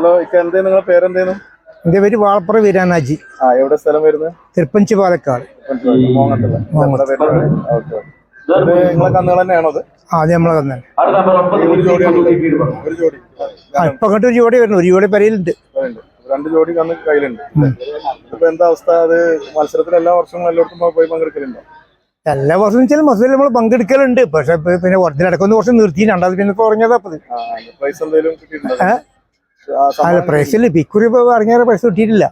Hello ഇക്ക എന്തേ നിങ്ങളെ പേരെന്തേനു? എന്റെ പേര് വാളപ്പുറ വീരാനാജി. ആ എവിടെ സ്ഥലം വരുന്നത് തിരുപ്പഞ്ചി പാലക്കാട്. നിങ്ങളെ കന്നുകൾ തന്നെയാണോ അത്? ആദ്യം നമ്മളെ തന്നെ ഈ ഒരു ജോഡി ആ ഇപ്പൊ അങ്ങോട്ട് ഒരു ജോഡി വരുന്നു. ഒരു ജോഡി പെരയിലുണ്ട്. ഉണ്ട്. രണ്ട് ജോഡി കന്ന് കയ്യിലുണ്ട്. ഇപ്പൊ എന്താ അവസ്ഥ? അത് മത്സരത്തിൽ എല്ലാ വർഷവും എല്ലായിടത്തും പോയി പങ്കെടുക്കലുണ്ടോ? എല്ലാ വർഷവും വെച്ചാൽ മസൂരിൽ നമ്മൾ പങ്കെടുക്കലുണ്ട്. പക്ഷെ ഇപ്പൊ പിന്നെ ഒറിജിനടക്കുന്ന വർഷം നിർത്തി രണ്ടാമത് പിന്നെ കുറഞ്ഞതാ അപ്പത് അല്ല പ്രൈസിൽ ഇക്കുറി ഇപ്പൊ ഇറങ്ങിയ പ്രൈസ് കിട്ടിയിട്ടില്ല.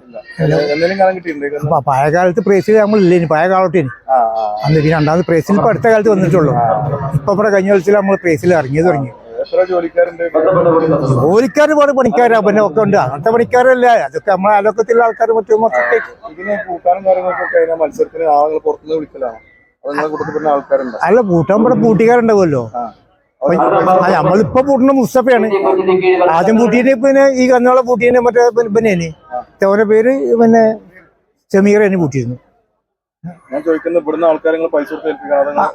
അപ്പൊ പഴയ കാലത്ത് പ്രൈസ് നമ്മളില്ല ഇനി പഴയ കാലത്തേന് അന്ന് പിന്നെ രണ്ടാമത് പ്രൈസിൽ ഇപ്പൊ അടുത്ത കാലത്ത് വന്നിട്ടുള്ളൂ. ഇപ്പൊ ഇവിടെ കഴിഞ്ഞ കളിച്ചിൽ നമ്മൾ പ്രൈസിൽ ഇറങ്ങിയത് തുടങ്ങി. ജോലിക്കാർ പോലെ പണിക്കാരാ പിന്നെ ഒക്കെ ഉണ്ട്. അങ്ങനത്തെ പണിക്കാരല്ല. അതൊക്കെ നമ്മളെ അലോക്കത്തിലുള്ള ആൾക്കാർ മറ്റും മത്സരത്തിന് ആളുകൾ പുറത്തുനിന്ന് വിളിക്കലാണോ? അല്ല കൂട്ടാൻ ഇവിടെ ആ. നമ്മളിപ്പോ പൂട്ടുന്ന മുസ്തഫയാണ്. ആദ്യം പൂട്ടിയിട്ട് പിന്നെ ഈ കന്നോളെ പൂട്ടിയെ മറ്റേ പിന്നെ ഓന്റെ പേര് പിന്നെ പൂട്ടിയിരുന്നു. ഞാൻ ചോദിക്കുന്നത് ഇവിടുന്ന് ആൾക്കാർ പൈസ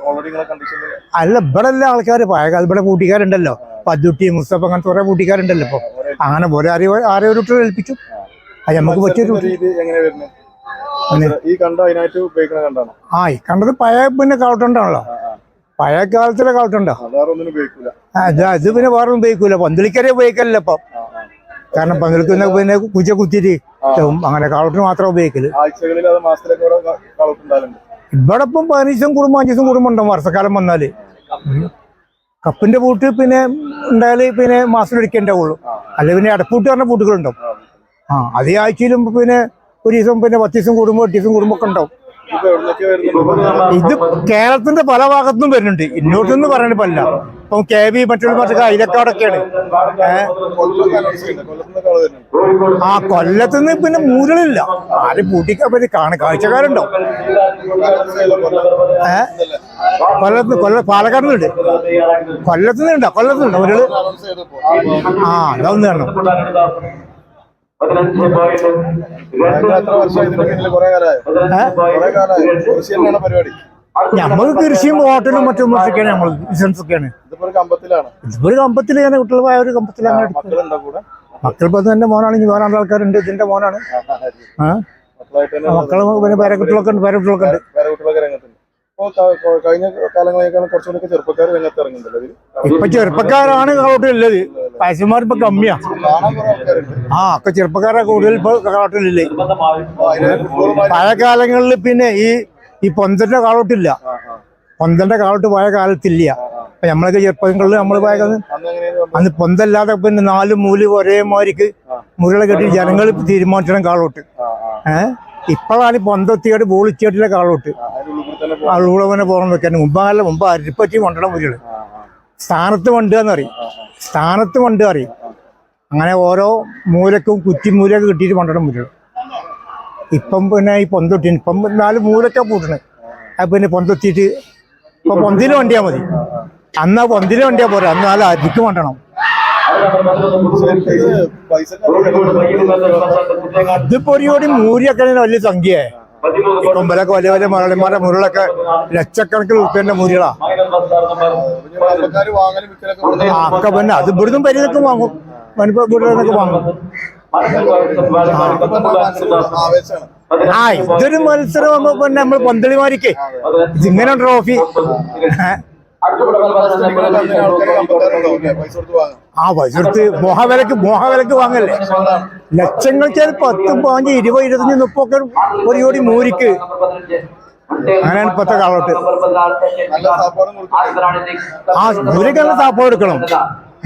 ഓൾറെഡി നിങ്ങളെ കണ്ടീഷനിൽ അല്ല ഇവിടെ എല്ലാ ആൾക്കാർ പഴയകാലം ഇവിടെ കൂട്ടിക്കാരുണ്ടല്ലോ പദ്ദുട്ടി മുസ്തഫ അങ്ങനത്തെ കുറെ കൂട്ടിക്കാരുണ്ടല്ലോ ഇപ്പൊ. അങ്ങനെ പോലെ ആരെയോ ആരെയോ ഒരു ഏൽപ്പിച്ചു. അത് നമുക്ക് പറ്റിയൊരു ഈ കണ്ട അതിനായിട്ട് ആ ഈ കണ്ടത് പഴയ പിന്നെ കാളട്ടുണ്ടാണല്ലോ പഴയ കാലത്തിലെ കാലത്തുണ്ടോ ഇത് പിന്നെ വേറെ ഒന്നും ഉപയോഗിക്കൂല. പന്തളിക്കരെ ഉപയോഗിക്കലില്ല ഇപ്പം. കാരണം പന്തളിക്കുന്ന പിന്നെ കുച്ച കുത്തിട്ട്. അങ്ങനെ കാളട്ടിന് മാത്രം ഉപയോഗിക്കൽ. ഇവിടെ ഇപ്പം പതിനഞ്ചും കുടുംബം അഞ്ചും കുടുംബം ഉണ്ടാവും വർഷക്കാലം വന്നാൽ. കപ്പിന്റെ പൂട്ട് പിന്നെ ഉണ്ടായാൽ പിന്നെ മാസം ഒരിക്കൽ ഉണ്ടാവുള്ളൂ. അല്ല പിന്നെ അടപ്പൂട്ട് പറഞ്ഞ പൂട്ടുകളുണ്ടാവും. ആ അതേ ആഴ്ചയിലും പിന്നെ ഒരു ദിവസം പിന്നെ പത്ത് ദിവസം കൂടുമ്പോൾ എട്ട് ദിവസം കൂടുമ്പോൾ ഒക്കെ ഉണ്ടാവും. ഇത് കേരളത്തിന്റെ പല ഭാഗത്തുനിന്നും വരുന്നുണ്ട്. ഇന്നോട്ടൊന്നും പറയണ പല്ല ഇപ്പം കെ വി മറ്റുള്ള മറ്റൊക്കെ അയിലക്കാടൊക്കെയാണ് ആ കൊല്ലത്തുനിന്ന് പിന്നെ മൂരളില്ല. ആര് പൂട്ടിക്കാൻ പറ്റി കാണ കാഴ്ചക്കാരുണ്ടോ? ഏ? കൊല്ലത്ത് കൊല്ല പാലക്കാട് നിന്നുണ്ട് കൊല്ലത്തുനിന്ന് നിന്നുണ്ടോ കൊല്ലത്തുനിണ്ടോ മുരൾ ആ അതൊന്ന് കാണണം നിങ്ങൾ തീർച്ചയായും കൃഷിയും ഹോട്ടലും മറ്റും ഒക്കെയാണ് നമ്മൾ ബിസിനസ് ഒക്കെയാണ് ഇതിപ്പോ ഒരു പോയ കമ്പത്തിൽ ഞാൻ കുട്ടികളായ ഒരു കമ്പത്തിൽ അങ്ങനെ ഇപ്പൊ എന്റെ മോനാണ് ഇനി വേറെ ആൾക്കാരുണ്ട്. ഇതിന്റെ മോനാണ്. മക്കൾ പിന്നെ പേരക്കുട്ടികളൊക്കെ ഉണ്ട് പേരക്കുട്ടികളൊക്കെ ഉണ്ട് കഴിഞ്ഞ കാലങ്ങളേക്കാളും കുറച്ചുകൂടി ചെറുപ്പക്കാർ രംഗത്ത് ഇറങ്ങുന്നുണ്ടല്ലോ ഇപ്പൊ ചെറുപ്പക്കാരാണ് കാളോട്ടിലുള്ളത് വയസ്സന്മാർ ഇപ്പൊ കമ്മിയാ. ആ ഒക്കെ ചെറുപ്പക്കാരെ കൂടുതൽ ഇപ്പൊ ഫുട്ബോളുമായി പഴയ കാലങ്ങളിൽ പിന്നെ ഈ ഈ പൊന്തന്റെ കാളോട്ടില്ല. പൊന്തന്റെ കാളോട്ട് പോയ കാലത്തില്ല. അപ്പൊ നമ്മളൊക്കെ ചെറുപ്പങ്ങളിൽ നമ്മൾ പോയ കാലത്ത് അന്ന് പൊന്തല്ലാതെ പിന്നെ നാല് മൂൽ ഒരേ മാതിരിക്ക് മുറികളെ കെട്ടി ജനങ്ങൾ തീരുമാനിച്ചണം കാളോട്ട്. ഏഹ് ഇപ്പോഴാണ് പൊന്തത്തിയായിട്ട് ബോളിച്ചായിട്ടില്ല കാളോട്ട്. ആളുകൂടെ പോകണം വെക്കാൻ. മുമ്പാകല്ല മുമ്പ് അരിപ്പറ്റി കൊണ്ടണം ആ. സ്ഥാനത്ത് വണ്ടുക എന്നറിയും സ്ഥാനത്ത് കൊണ്ട് അറിയും അങ്ങനെ ഓരോ മൂലക്കും കുറ്റിമൂലൊക്കെ കിട്ടിയിട്ട് കൊണ്ടണം പറ്റുള്ളൂ. ഇപ്പം പിന്നെ ഈ പൊന്തൊട്ടി ഇപ്പം നാല് മൂലൊക്കെ പൂട്ടണ്. അത് പിന്നെ പൊന്തൊത്തിയിട്ട് ഇപ്പൊ പൊന്തിന് വണ്ടിയാ മതി. അന്ന് ആ പൊന്തിന് വണ്ടിയാ പോരാ അന്ന് നാല് അരിക്ക് കൊണ്ടണം. അതിപ്പോ ഒരു കോടി മൂരിയൊക്കെ വലിയ സംഖ്യയായി ഇപ്പം വിലക്ക് വലിയ വലിയ മുരളിമാരുടെ മുരളൊക്കെ ലക്ഷക്കണക്കിന് ഉൾപ്പെടുന്ന മുരളാ ഒക്കെ പിന്നെ അത് ഇവിടുന്ന് പരിതൊക്കെ വാങ്ങും. വനിപ്പോ വീടുകളിലൊക്കെ വാങ്ങും. ആ ഇതൊരു മത്സരം പിന്നെ നമ്മൾ പന്തളിമാരിക്കേ. ഇതിങ്ങനെ ട്രോഫി. ആ പൈസ മോഹവിലക്ക് മോഹവിലക്ക് വാങ്ങല്ലേ? ലക്ഷങ്ങൾ വെച്ചാൽ പത്തും പതിനഞ്ച് ഇരുപത് ഇരുപത്തഞ്ച് മുപ്പൊക്കെ ഒരു കോടി മൂരിക്ക്. അങ്ങനെയാണ് ഇപ്പത്തെ കാലത്ത് ആ മൂരിക്ക് നല്ല താപ്പം എടുക്കണം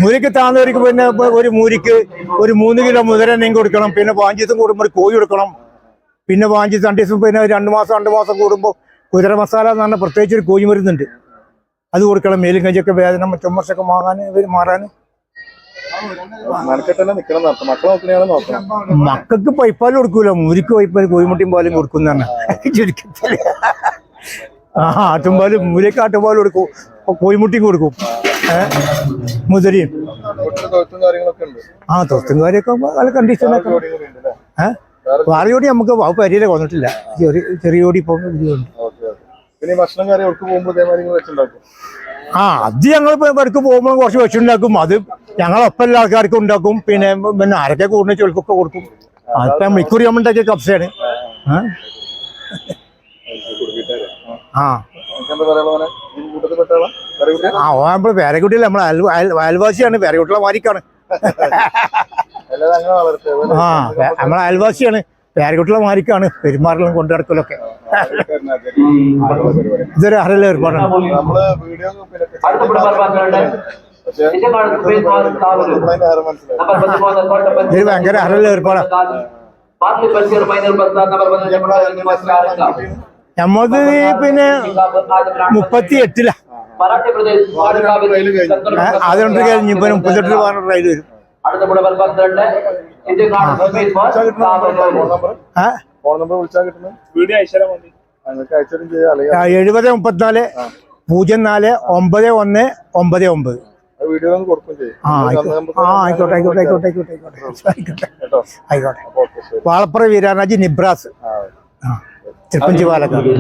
മൂരിക്ക് താന്നവർക്ക് പിന്നെ ഒരു മൂരിക്ക് ഒരു മൂന്ന് കിലോ മുതലെണ്ണയും കൊടുക്കണം. പിന്നെ പാഞ്ചീസം കൂടുമ്പോൾ ഒരു കോഴി കൊടുക്കണം. പിന്നെ പാഞ്ചീസം രണ്ട് ദിവസം പിന്നെ രണ്ട് മാസം രണ്ട് മാസം കൂടുമ്പോൾ കുതിര മസാല എന്ന് പറഞ്ഞാൽ പ്രത്യേകിച്ച് ഒരു കോഴി മരുന്നുണ്ട്. അത് കൊടുക്കണം മേലും കഞ്ചൊക്കെ വേദന ചുമർച്ചൊക്കെ ഇവർ മാറാൻ. നോക്കണം മക്കൾക്ക് പൈപ്പാൽ കൊടുക്കൂല മുരിക്ക് പൈപ്പാൽ കോഴിമുട്ടിയും പാലും കൊടുക്കുന്നതാണ് ചുരുക്കത്തിൽ. ആ ആട്ടുംപാലും മുരിക്ക് ആട്ടുംപാലും കൊടുക്കും. കോഴിമുട്ടിയും കൊടുക്കും. മുതിരിയും. ഉണ്ട്. ആ തൊത്തും കാര്യമൊക്കെ നല്ല കണ്ടീഷനൊക്കെ ഉണ്ട് ഏഹ് വാറിയോടി നമുക്ക് പരിയിലെ കൊന്നിട്ടില്ല ചെറിയ ചെറിയോടി ഓക്കെ ഓക്കെ പിന്നെ ഭക്ഷണം കാര്യം അവർക്ക് പോകുമ്പോൾ ഇതേമാതിരി നിങ്ങൾ വെച്ചുണ്ടാക്കും. ആ അത് ഞങ്ങൾ ഇവർക്ക് പോകുമ്പോൾ കുറച്ച് വെച്ചുണ്ടാക്കും. അത് ഞങ്ങൾ ഞങ്ങളൊപ്പം എല്ലാ ആൾക്കാർക്കും ഉണ്ടാക്കും. പിന്നെ പിന്നെ ആരൊക്കെ കൂടുന്ന ചോൾക്കൊക്കെ കൊടുക്കും. അതിപ്പം മിക്കുറി അമ്മണ്ടൊക്കെ കപ്സയാണ് ആ? ആ. ഓ നമ്മൾ പേരക്കുട്ടിയില്ല നമ്മൾ അയൽ അയൽ അയൽവാസിയാണ്. പേരക്കുട്ടികളെ മാരിക്കാണ് ആ നമ്മൾ അയൽവാസിയാണ്. പേരക്കുട്ടികളെ മാരിക്കാണ് പെരുമാറലും കൊണ്ടു നടക്കലൊക്കെ ഇതൊരു അറിയില്ല ഒരുപാടാണ്. ഇത് ഭയങ്കര അറിയില്ല ഒരുപാടാണ് നമ്മത് പിന്നെ മുപ്പത്തി എട്ടിലാ അതുകൊണ്ട് കഴിഞ്ഞ് ഇപ്പൊ മുപ്പത്തെട്ടിൽ പറഞ്ഞ റെയിൽ വരും. അടുത്ത കുടുംബം പന്ത്രണ്ട്. ഫോൺ നമ്പർ നമ്പർ വിളിച്ചാൽ കിട്ടുന്നത്? വീഡിയോ അയച്ചാൽ മതി നിങ്ങൾക്ക് അയച്ചാലും ചെയ്യാം അല്ലെങ്കിൽ ആ, എഴുപത് മുപ്പത്തിനാല് പൂജ്യം നാല് ഒമ്പത് ഒന്ന് ഒമ്പത് ഒമ്പത്. വീഡിയോ ഒന്ന് കൊടുക്കും ചെയ്യും. ആ ആയിക്കോട്ടെ. ആയിക്കോട്ടെ ആയിക്കോട്ടെ ആയിക്കോട്ടെ ആയിക്കോട്ടെ വാളപ്പുറ വീരാനാജി നിബ്രാസ്. തിരുപ്പഞ്ചി പാലക്കാട്.